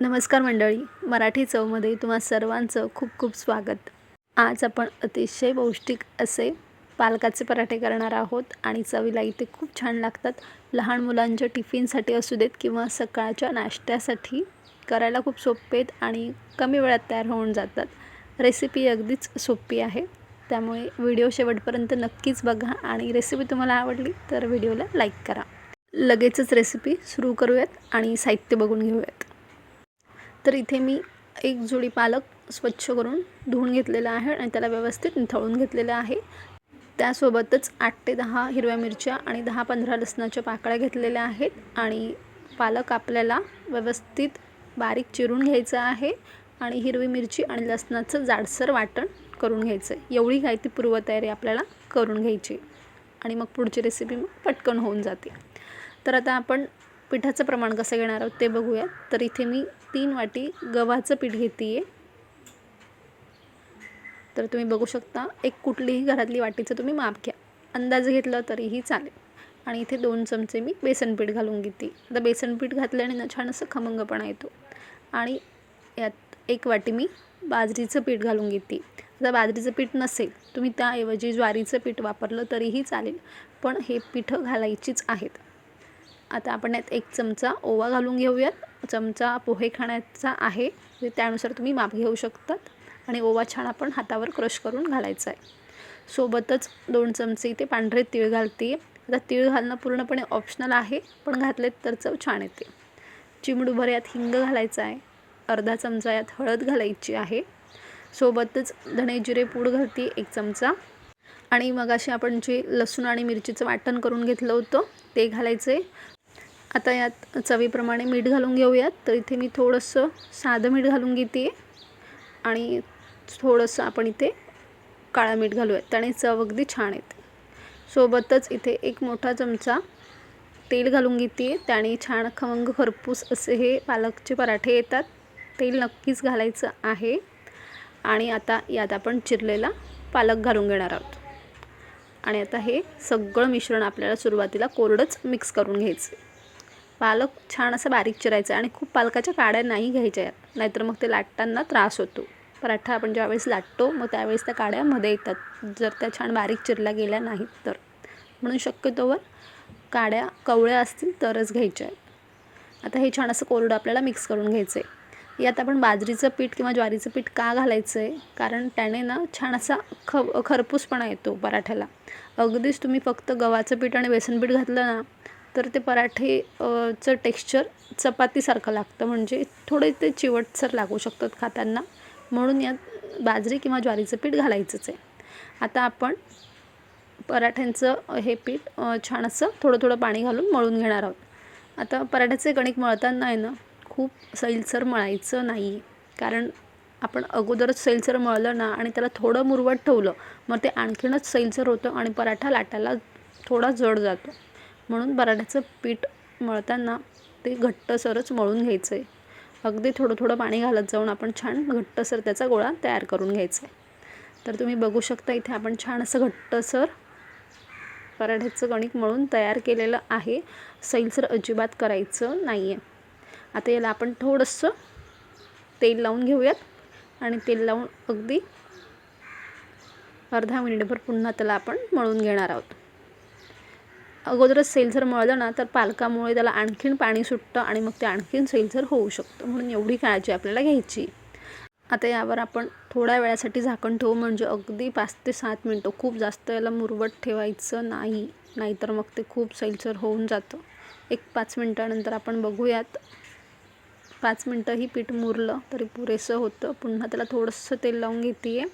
नमस्कार मंडळी मराठी चवमध्ये तुम्हा सर्वांचं खूप खूप स्वागत. आज आपण अतिशय पौष्टिक असे पालकाचे पराठे करणार आहोत आणि चवीला इथे खूप छान लागतात. लहान मुलांच्या टिफिनसाठी असू देत किंवा सकाळच्या नाश्त्यासाठी करायला खूप सोपे आहेत आणि कमी वेळात तयार होऊन जातात. रेसिपी अगदीच सोपी आहे. त्यामुळे व्हिडिओ शेवटपर्यंत नक्कीच बघा आणि रेसिपी तुम्हाला आवडली तर व्हिडिओला लाईक करा. लगेचच रेसिपी सुरू करूयात आणि साहित्य बघून घेऊयात. तर इथे मी एक जोडी पालक स्वच्छ करून धुवून घेतलेला आहे आणि त्याला व्यवस्थित निथळून घेतलेलं आहे. त्यासोबतच आठ ते दहा हिरव्या मिरच्या आणि दहा पंधरा लसणाच्या पाकळ्या घेतलेल्या आहेत आणि पालक आपल्याला व्यवस्थित बारीक चिरून घ्यायचं आहे आणि हिरवी मिरची आणि लसणाचं जाडसर वाटण करून घ्यायचं आहे एवढी काय ती पूर्वतयारी आपल्याला करून घ्यायची. आणि मग पुढची रेसिपी मग पटकन होऊन जाते. तर आता आपण पिठाचं प्रमाण कसं घेणार आहोत ते बघूया. तर इथे मी तीन वाटी गव्हाचं पीठ घेते आहे तर तुम्ही बघू शकता एक कुठलीही घरातली वाटीचं तुम्ही माप घ्या. अंदाज घेतलं तरीही चालेल. आणि इथे दोन चमचे मी बेसन पीठ घालून घेते. आता बेसन पीठ घातल्याने ना छान असं खमंगपणा येतो. आणि यात एक वाटी मी बाजरीचं पीठ घालून घेते. जर बाजरीचं पीठ नसेल तुम्ही त्याऐवजी ज्वारीचं पीठ वापरलं तरीही चालेल. पण हे पीठं घालायचीच आहेत. आता आपण यात एक चमचा ओवा घालून घेऊयात. चमचा पोहे खाण्याचा आहे. ते त्यानुसार तुम्ही माप घेऊ शकतात. आणि ओवा छान आपण हातावर क्रश करून घालायचा आहे. सोबतच दोन चमचे इथे पांढरे तीळ घालते आता तीळ घालणं पूर्णपणे ऑप्शनल आहे. पण घातलेत तर चव छान येते. चिमडूभर यात हिंग घालायचा आहे. अर्धा चमचा यात हळद घालायची आहे. सोबतच धणे जिरे पूड घालते एक चमचा. आणि मग असे आपण जे लसूण आणि मिरचीचं वाटण करून घेतलं होतं ते घालायचं आहे आता यात चवीप्रमाणे मीठ घालून घेऊयात. तर इथे मी थोडंसं साधं मीठ घालून घेते आणि थोडंसं आपण इथे काळं मीठ घालूयात. त्याने चव अगदी छान येते. सोबतच इथे एक मोठा चमचा तेल घालून घेते त्याने छान खमंग खरपूस असे हे पालकचे पराठे येतात. तेल नक्कीच घालायचं आहे. आणि आता यात आपण चिरलेला पालक घालून घेणार आहोत. आणि आता हे सगळं मिश्रण आपल्याला सुरुवातीला कोरडंच मिक्स करून घ्यायचं पालक छान असं बारीक चिरायचं आणि खूप पालकाच्या काड्या नाही घ्यायच्या यात. नाहीतर मग ते लाटताना त्रास होतो. पराठा आपण ज्यावेळेस लाटतो मग त्यावेळेस त्या काड्यामध्ये येतात. जर त्या छान बारीक चिरल्या गेल्या नाहीत तर. म्हणून शक्यतोवर काड्या कवळ्या असतील तरच घ्यायच्या आहेत. आता हे छान असं कोरडं आपल्याला मिक्स करून घ्यायचं आहे यात आपण बाजरीचं पीठ किंवा ज्वारीचं पीठ का घालायचं आहे कारण त्याने ना छान असा ख खरपूसपणा येतो पराठ्याला. अगदीच तुम्ही फक्त गव्हाचं पीठ आणि बेसन पीठ घातलं ना तर ते पराठे चं टेक्स्चर चपातीसारखं लागतं. म्हणजे थोडे ते चिवटसर लागू शकतात खाताना. म्हणून यात बाजरी किंवा ज्वारीचं पीठ घालायचंच आहे. आता आपण पराठ्यांचं हे पीठ छान असं थोडं थोडं पाणी घालून मळून घेणार आहोत. आता पराठ्याचे कणिक मळताना आहे ना खूप सैलसर मळायचं नाही. कारण आपण अगोदरच सैलसर मळलं ना आणि त्याला थोडं मुरवट ठेवलं मग ते आणखीनच सैलसर होतं आणि पराठा लाटायला थोडा जड जातो. म्हणून पराठ्याचं पीठ मळताना ते घट्टसरच मळून घ्यायचं आहे अगदी थोडं थोडं पाणी घालत जाऊन आपण छान घट्टसर त्याचा गोळा तयार करून घ्यायचा आहे तर तुम्ही बघू शकता इथे आपण छान असं घट्टसर पराठ्याचं कणिक मळून तयार केलेलं आहे. सैलसर अजिबात करायचं नाही आहे आता याला आपण थोडंसं तेल लावून घेऊयात. आणि तेल लावून अगदी अर्धा मिनिटभर पुन्हा त्याला आपण मळून घेणार आहोत. अगोदरच सेलसर मळलं ना तर पालकामुळे त्याला आणखीन पाणी सुटतं आणि मग ते आणखीन सेलसर होऊ शकतं. म्हणून एवढी काळजी आपल्याला घ्यायची. आता यावर आपण थोड्या वेळासाठी झाकण ठेवू. म्हणजे अगदी पाच ते सात मिनटं खूप जास्त याला मुरवट ठेवायचं नाही. नाहीतर मग ते खूप सैलसर होऊन जातं. एक पाच मिनटानंतर आपण बघूयात. पाच मिनटंही पीठ मुरलं तरी पुरेसं होतं. पुन्हा त्याला थोडंसं तेल लावून घेते आहे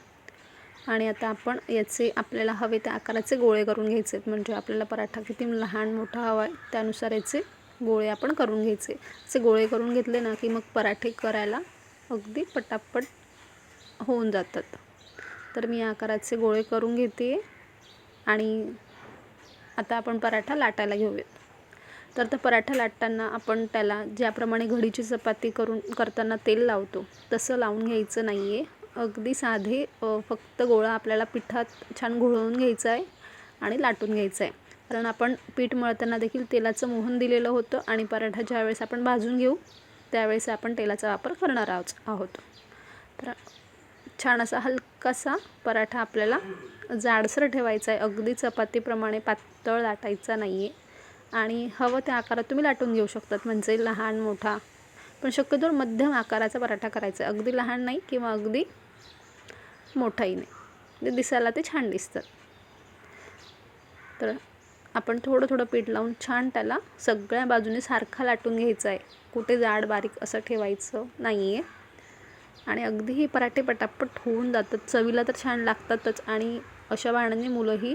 आणि आता आपण याचे आपल्याला हवे त्या आकाराचे गोळे करून घ्यायचे आहेत. म्हणजे आपल्याला पराठा किती लहान मोठा हवा आहे त्यानुसार याचे गोळे आपण करून घ्यायचे असे गोळे करून घेतले ना की मग पराठे करायला अगदी पटापट होऊन जातात. तर मी या आकाराचे गोळे करून घेते आणि आता आपण पराठा लाटायला घेऊयात. तर तर पराठा लाटताना आपण त्याला ज्याप्रमाणे घडीची चपाती करून करताना तेल लावतो तसं लावून घ्यायचं नाही आहे अगदी साधे फक्त गोळा आपल्याला पिठात छान घोळवून घ्यायचा आहे आणि लाटून घ्यायचं आहे. कारण आपण पीठ मळताना देखील तेलाचं मोहन दिलेलं होतं आणि पराठा ज्यावेळेस आपण भाजून घेऊ त्यावेळेस आपण तेलाचा वापर करणार आहोत आहोत. तर छान असा हलकासा पराठा आपल्याला जाडसर ठेवायचा आहे. अगदी चपातीप्रमाणे पातळ लाटायचा नाही आहे आणि हवं त्या आकारात तुम्ही लाटून घेऊ शकतात. म्हणजे लहान मोठा पण शक्यतो मध्यम आकाराचा पराठा करायचा. आहे अगदी लहान नाही किंवा अगदी मोठाही नाही. ते दिसायला ते छान दिसतात तर आपण थोडं थोडं पीठ लावून छान त्याला सगळ्या बाजूने सारखा लाटून घ्यायचा आहे कुठे जाड बारीक असं ठेवायचं नाही आहे आणि अगदी हे पराठे पटापट होऊन जातात. चवीला तर छान लागतातच आणि अशा बाणांनी मुलंही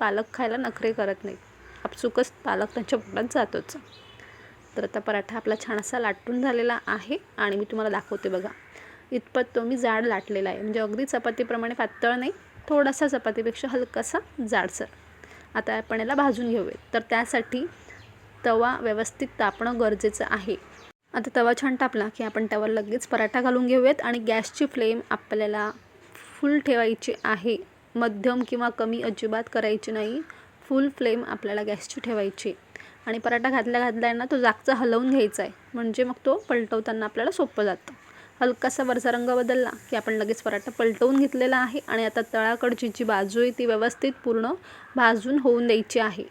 पालक खायला नखरे करत नाहीत. आपसुकच पालक त्यांच्या पोटात जातोच. तर आता पराठा आपला छान असा लाटून झालेला आहे आणि मी तुम्हाला दाखवते बघा. इतपत तो मी जाड लाटलेला आहे. म्हणजे अगदी चपातीप्रमाणे पातळ नाही थोडासा चपातीपेक्षा हलकासा जाडसर. आता आपण याला भाजून घेऊयात. तर त्यासाठी तवा व्यवस्थित तापणं गरजेचं आहे. आता तवा छान तापला की आपण त्यावर लगेच पराठा घालून घेऊयात आणि गॅसची फ्लेम आपल्याला फुल ठेवायची आहे. मध्यम किंवा कमी अजिबात करायची नाही. फुल फ्लेम आपल्याला गॅसची ठेवायची. आणि पराठा घातल्या घातल्या ना तो जागचा हलवून घ्यायचा आहे. म्हणजे मग तो पलटवताना आपल्याला सोपं जातं. हलकासा वरचा रंग बदलला की आपण लगेच पराठा पलटवून घेतलेला आहे आणि आता तळाकडची जी बाजू आहे ती व्यवस्थित पूर्ण भाजून होऊन द्यायची आहे.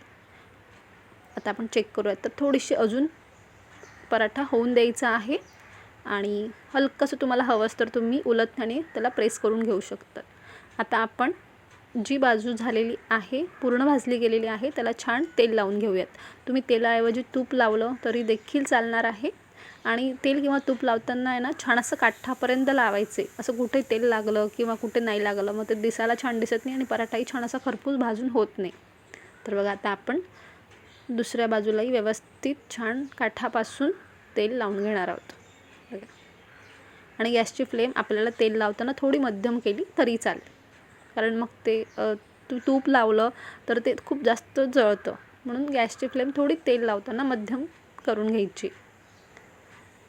आता आपण चेक करूयात. तर थोडीशी अजून पराठा होऊन द्यायचा आहे आणि हलकंसं तुम्हाला हवंच तर तुम्ही उलटण्याने त्याला प्रेस करून घेऊ शकतात आता आपण जी बाजू झालेली आहे पूर्ण भाजली गेलेली आहे त्याला छान तेल लावून घेऊयात. तुम्ही तेलाऐवजी तूप लावलं तरी देखील चालणार आहे. आणि तेल किंवा तूप लावताना आहे ना छान असं काठापर्यंत लावायचे. असं कुठे तेल लागलं किंवा कुठे नाही लागलं मग ते दिसायला छान दिसत नाही आणि पराठाही छान असा खरपूस भाजून होत नाही. तर बघा आता आपण दुसऱ्या बाजूलाही व्यवस्थित छान काठापासून तेल लावून घेणार आहोत. बघा. आणि गॅसची फ्लेम आपल्याला तेल लावताना थोडी मध्यम केली तरी चालेल. कारण मग ते तू तूप लावलं तर ते खूप जास्त जळतं. म्हणून गॅसची फ्लेम थोडी तेल लावताना मध्यम करून घ्यायची.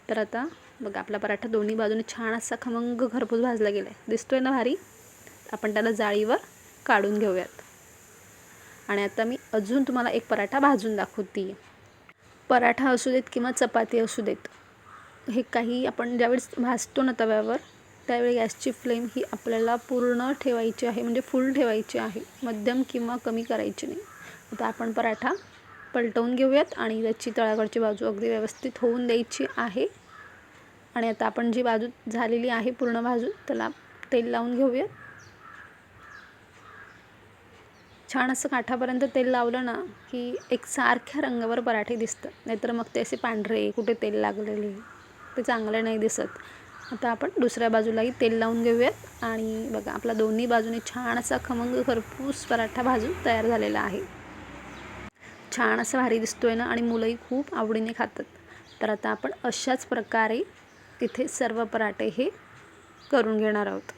तर आता बघा आपला पराठा दोन्ही बाजूने छान असा खमंग घरपूस भाजला गेला आहे दिसतोय ना भारी? आपण त्याला जाळीवर काढून घेऊयात. आणि आता मी अजून तुम्हाला एक पराठा भाजून दाखवते पराठा असू देत किंवा चपाती असू देत हे काही आपण ज्यावेळेस भाजतो ना तव्यावर त्यावेळी गॅसची फ्लेम ही आपल्याला पूर्ण ठेवायची आहे म्हणजे फुल ठेवायची आहे. मध्यम किंवा कमी करायची नाही. आता आपण पराठा पलटवून घेऊयात आणि त्याची तळाकडची बाजू अगदी व्यवस्थित होऊन द्यायची आहे. आणि आता आपण जी बाजू झालेली आहे पूर्ण बाजू त्याला तेल लावून घेऊयात. छान असं काठापर्यंत तेल लावलं ना की एक सारख्या रंगावर पराठे दिसतात. नाहीतर मग ते असे पांढरे कुठे तेल लागलेले ते चांगले नाही दिसत. आता आपण दुसऱ्या बाजूलाही तेल लावून घेऊयात. आणि बघा आपला दोन्ही बाजूने छान असा खमंग खरपूस पराठा भाजून तयार झालेला आहे. छान असं भारी दिसतोय ना? आणि मुलंही खूप आवडीने खातात. तर आता आपण अशाच प्रकारे तिथे सर्व पराठे हे करून घेणार आहोत.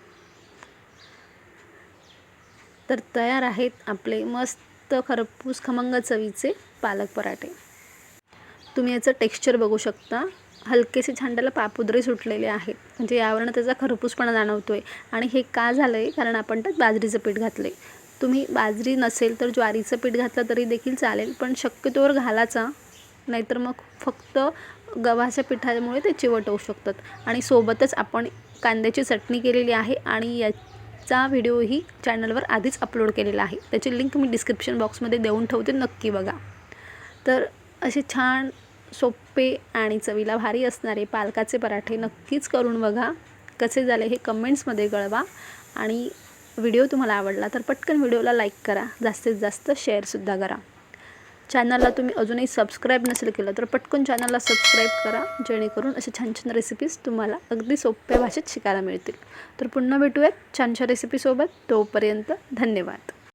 तर तयार आहेत आपले मस्त खरपूस खमंग चवीचे पालक पराठे. तुम्ही याचं टेक्स्चर बघू शकता. हलकेसे छांडाला पापुद्रे सुटलेले आहेत. म्हणजे यावरनं त्याचा खरपूसपणा जाणवतो आहे आणि हे का झालं आहे कारण आपण त्यात बाजरीचं पीठ घातलं आहे तुम्ही बाजरी नसेल तर ज्वारीचं पीठ घातलं तरी देखील चालेल. पण शक्यतोवर घालाचा नाहीतर मग फक्त गव्हाच्या पिठामुळे ते चिवट होऊ शकतात. आणि सोबतच आपण कांद्याची चटणी केलेली आहे. आणि याचा व्हिडिओही चॅनलवर आधीच अपलोड केलेला आहे. त्याची लिंक मी डिस्क्रिप्शन बॉक्समध्ये देऊन ठेवते. नक्की बघा. तर असे छान सोपे आणि चवीला भारी असणारे पालकाचे पराठे नक्कीच करून बघा. कसे झाले हे कमेंट्समध्ये कळवा. आणि व्हिडिओ तुम्हाला आवडला तर पटकन व्हिडिओला लाईक करा. जास्तीत जास्त शेअरसुद्धा करा. चॅनलला तुम्ही अजूनही सबस्क्राईब नसेल केलं तर पटकन चॅनलला सबस्क्राईब करा. जेणेकरून असे छान छान रेसिपीज तुम्हाला अगदी सोप्या भाषेत शिकायला मिळतील. तर पुन्हा भेटूयात छान छान रेसिपीसोबत तोपर्यंत धन्यवाद.